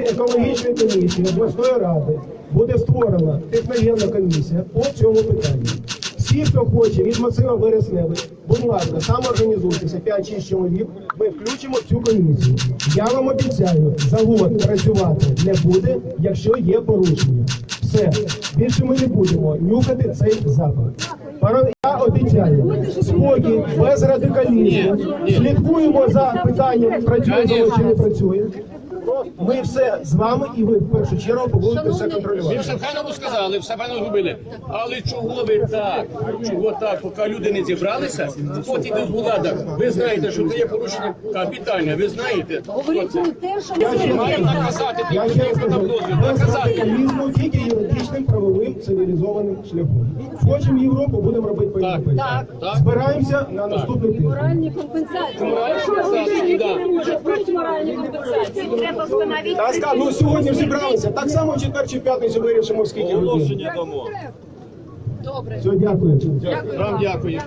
екологічної комісії обласної ради буде створена техногенна комісія по цьому питанню. Всі, хто хоче від масива Вересневий, будь ласка, самоорганізуйтеся, 5-6 чоловік, ми включимо цю комісію. Я вам обіцяю, завод працювати не буде, якщо є порушення. Все, більше ми не будемо нюхати цей запах. Я обіцяю, спокій, без радикалізму, слідкуємо за питанням, працює завод чи не працює. Ми все з вами і ви в першу чергу будете все контролювати. все правильно сказали, все правильно зробили. Але чого ви так? Чого так? Поки люди не зібралися, от іде з влада. Ви знаєте, що це є порушення капітальне, ви знаєте. Говоріть про те, що ви Маємо наказати тих Я людей, хто нам дозвіл. Наказати. радикалізму, тільки юридичним, правовим, цивілізованим шляхом. Хочемо Європу, будемо робити по Так, так, так. Збираємося на наступний тиждень. Моральні компенсації. Моральні бути моральні компенсації. Треба встановити. Та ну сьогодні зібралися. Так само в четвер чи в п'ятницю вирішимо скільки годин. Добре. Все, дякую. Вам дякую.